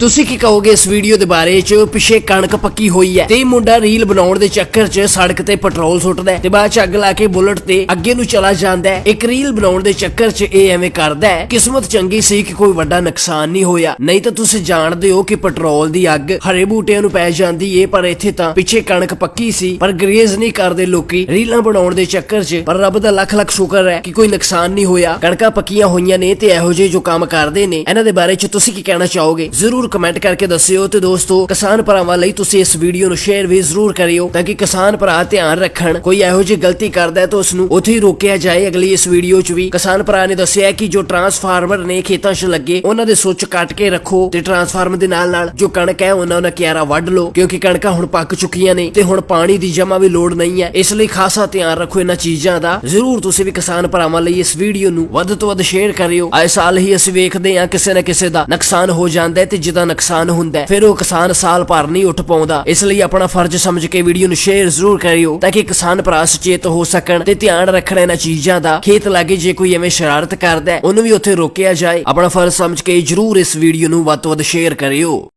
ਤੁਸੀਂ ਕੀ ਕਹੋਗੇ ਇਸ ਵੀਡੀਓ ਦੇ ਬਾਰੇ ਚ? ਪਿੱਛੇ ਕਣਕ ਪੱਕੀ ਹੋਈ ਹੈ। ਤੇ ਮੁੰਡਾ ਰੀਲ ਬਣਾਉਣ ਦੇ ਚੱਕਰ ਚ ਸੜਕ ਤੇ ਪੈਟਰੋਲ ਸੁੱਟਦਾ ਹੈ ਤੇ ਬਾਅਦ ਚ ਅੱਗ ਲਾ ਕੇ ਬੁਲਟ ਤੇ ਅੱਗੇ ਨੂੰ ਚਲਾ ਜਾਂਦਾ ਹੈ। ਇੱਕ ਰੀਲ ਬਣਾਉਣ ਦੇ ਚੱਕਰ ਚ ਇਹ ਐਵੇਂ ਕਰਦਾ ਹੈ, ਕਿਸਮਤ ਚੰਗੀ ਸੀ ਕਿ ਕੋਈ ਵੱਡਾ ਨੁਕਸਾਨ ਨਹੀਂ ਹੋਇਆ। ਨਹੀਂ ਤਾਂ ਤੁਸੀਂ ਜਾਣਦੇ ਹੋ ਕਿ ਪੈਟਰੋਲ ਦੀ ਅੱਗ ਹਰੇ ਬੂਟਿਆਂ ਨੂੰ ਪੈ ਜਾਂਦੀ ਏ, ਪਰ ਇੱਥੇ ਤਾਂ ਪਿੱਛੇ ਕਣਕ ਪੱਕੀ ਸੀ, ਪਰ ਗਰੇਜ਼ ਨਹੀਂ ਕਰਦੇ ਲੋਕੀ ਰੀਲਾਂ ਬਣਾਉਣ ਦੇ ਚੱਕਰ 'ਚ। ਪਰ ਰੱਬ ਦਾ ਲੱਖ ਲੱਖ ਸ਼ੁਕਰ ਹੈ ਕਿ ਕੋਈ ਨੁਕਸਾਨ ਨਹੀਂ ਹੋਇਆ। ਕਣਕਾਂ ਪੱਕੀਆਂ ਹੋਈਆਂ ਨੇ ਤੇ ਇਹੋ ਜਿਹੇ ਜੋ ਕੰਮ ਕਰਦੇ ਨੇ, ਇਹਨਾਂ ਦੇ ਬਾਰੇ 'ਚ ਤੁਸੀਂ ਕੀ ਕਹਿਣਾ ਚਾਹੋਗੇ? ਜ਼ਰੂਰ ਕਮੈਂਟ ਕਰਕੇ ਦੱਸਿਓ ਤੇ ਦੋਸਤੋ, ਕਿਸਾਨ ਭਰਾਵਾਂ ਲਈ ਤੁਸੀਂ ਇਸ ਵੀਡੀਓ ਨੂੰ ਸ਼ੇਅਰ ਵੀ ਜ਼ਰੂਰ ਕਰਿਓ ਤਾਂ ਕਿ ਕਿਸਾਨ ਭਰਾ ਧਿਆਨ ਰੱਖਣ। ਕੋਈ ਇਹੋ ਜਿਹੀ ਗਲਤੀ ਕਰਦਾ ਹੈ ਤਾਂ ਉਸ ਨੂੰ ਉੱਥੇ ਹੀ ਰੋਕਿਆ ਜਾਏ। ਅਗਲੀ ਇਸ ਵੀਡੀਓ 'ਚ ਵੀ ਕਿਸਾਨ ਭਰਾ ਨੇ ਦੱਸਿਆ ਕਿ ਜੋ ਟਰਾਂਸਫਾਰਮਰ ਨੇ ਖੇਤਾਂ 'ਚ ਲੱਗੇ, ਉਹਨਾਂ ਦੇ ਸੁੱਚ ਕੱਟ ਕੇ ਰੱਖੋ ਤੇ ਟਰਾਂਸਫਾਰਮਰ ਦੇ ਨਾਲ ਨਾਲ ਜੋ ਕਣਕ ਹੈ, ਉਹਨਾਂ ਉਹਨਾਂ ਕਿਆਰਾ ਵੱਢ ਲਓ ਕਿਉਂਕਿ ਕਣਕਾਂ ਹੁਣ ਪੱਕ ਚੁੱਕੀਆਂ ਨੇ ਤੇ ਹੁਣ ਪਾਣੀ ਦੀ ਜਮਾ ਵੀ ਲੋੜ ਨਹੀਂ ਹੈ। ਇਸ ਲਈ ਖਾਸਾ ਧਿਆਨ ਰੱਖੋ ਇਹਨਾਂ ਚੀਜ਼ਾਂ ਦਾ। ਜ਼ਰੂਰ ਤੁਸੀਂ ਵੀ ਕਿਸਾਨ ਭਰਾਵਾਂ ਲਈ ਇਸ ਵੀਡੀਓ ਨੂੰ ਵੱਧ ਤੋਂ ਵੱਧ ਸ਼ੇਅਰ ਕਰਿਓ। ਆਏ ਸਾਲ ਹੀ ਅਸੀਂ ਵੇਖਦੇ ਹਾਂ ਕਿਸੇ ਨਾ ਕਿਸੇ ਦਾ ਨੁਕਸਾਨ ਹੋ ਜਾਂਦਾ ਹੈ ਤੇ ਜਿਹਦਾ ਨੁਕਸਾਨ ਹੁੰਦਾ ਫਿਰ ਉਹ ਕਿਸਾਨ ਸਾਲ ਭਰ ਨਹੀਂ ਉੱਠ ਪਾਉਂਦਾ। ਇਸ ਲਈ ਆਪਣਾ ਫਰਜ਼ ਸਮਝ ਕੇ ਵੀਡੀਓ ਨੂੰ ਸ਼ੇਅਰ ਜ਼ਰੂਰ ਕਰਿਓ ਤਾਂ ਕਿ ਕਿਸਾਨ ਭਰਾ ਸੁਚੇਤ ਹੋ ਸਕਣ ਤੇ ਧਿਆਨ ਰੱਖਣ ਇਹਨਾਂ ਚੀਜ਼ਾਂ ਦਾ। ਖੇਤ ਲਾਗੇ ਜੇ ਕੋਈ ਐਵੇਂ ਸ਼ਰਾਰਤ ਕਰਦਾ ਉਹਨੂੰ ਵੀ ਉੱਥੇ ਰੋਕਿਆ ਜਾਏ। ਆਪਣਾ ਫਰਜ਼ ਸਮਝ ਕੇ ਜ਼ਰੂਰ ਇਸ ਵੀਡੀਓ ਨੂੰ ਵੱਧ ਤੋਂ ਵੱਧ ਸ਼ੇਅਰ ਕਰਿਓ।